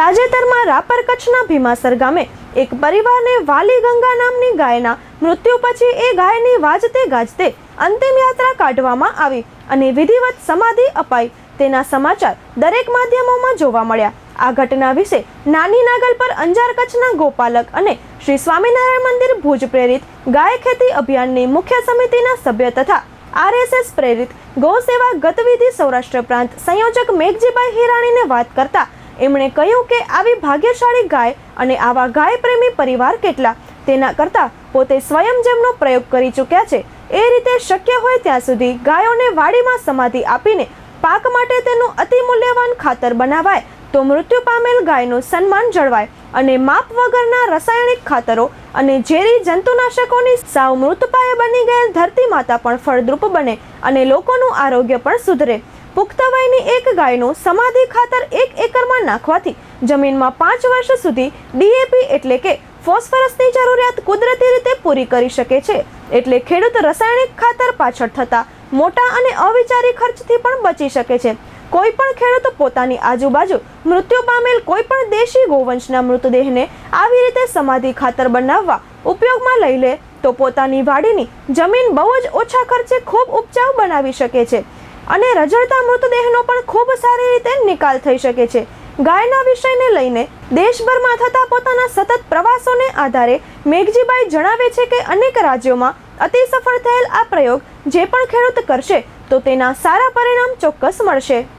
તાજેતરમાં રાપર કચ્છના ભીમાસર ગામે એક પરિવારને વાલી ગંગા નામની ગાયના મૃત્યુ પછી એ ગાયની વાજતે ગાજતે અંતિમ યાત્રા કાઢવામાં આવી અને વિધિવત સમાધિ અપાઈ. તેના સમાચાર દરેક માધ્યમોમાં જોવા મળ્યા. આ ઘટના વિશે નાની નાગલ પર અંજાર કચ્છના ગોપાલક અને શ્રી સ્વામિનારાયણ મંદિર ભુજ પ્રેરિત ગાય ખેતી અભિયાનની મુખ્ય સમિતિના સભ્ય તથા આરએસએસ પ્રેરિત ગૌ સેવા ગતવિધિ સૌરાષ્ટ્ર પ્રાંત સંયોજક મેઘજીભાઈ હિરાણીને વાત કરતા એમણે કહ્યું કે આવી ભાગ્યશાળી ગાય અને આવા ગાય પ્રેમી પરિવાર કેટલા, તેના કરતાં પોતે સ્વયં જેમનો પ્રયોગ કરી ચૂક્યા છે, એ રીતે શક્ય હોય ત્યાં સુધી ગાયોને વાડીમાં સમાધિ આપીને પાક માટે તેનું અતિ મૂલ્યવાન ખાતર બનાવાય તો મૃત્યુ પામેલ ગાયનું સન્માન જળવાય અને માપ વગરના રાસાયણિક ખાતરો અને ઝેરી જંતુનાશકોની સાવ મૃતપાય બની ગયેલ ધરતી માતા પણ ફળદ્રુપ બને અને લોકોનું આરોગ્ય પણ સુધરે. પુખ્ત વયની એક ગાયનું સમાધિ ખાતર એક એકરમાં નાખવાથી જમીનમાં પાંચ વર્ષ સુધી ડીએપી એટલે કે ફોસ્ફરસની જરૂરિયાત કુદરતી રીતે પૂરી કરી શકે છે. એટલે ખેડૂત રાસાયણિક ખાતર પાછળ થતા મોટા અને અવિચારી ખર્ચથી પણ બચી શકે છે. કોઈ પણ ખેડૂત પોતાની આજુબાજુ મૃત્યુ પામેલ કોઈ પણ દેશી ગોવંશના મૃતદેહને આવી રીતે સમાધિ ખાતર બનાવવા ઉપયોગમાં લઈ લે તો પોતાની વાડીની જમીન બહુ જ ઓછા ખર્ચે ખૂબ ઉપજાઉ બનાવી શકે છે. અને રજળતા મૃતદેહનો પણ ખૂબ સારી રીતે નિકાલ થઈ શકે છે. ગાયના વિષયને લઈને દેશભરમાં થતા પોતાના સતત પ્રવાસોને આધારે મેઘજીભાઈ જણાવે છે કે અનેક રાજ્યોમાં અતિ સફળ થયેલ આ પ્રયોગ જે પણ ખેડૂત કરશે તો તેના સારા પરિણામ ચોક્કસ મળશે.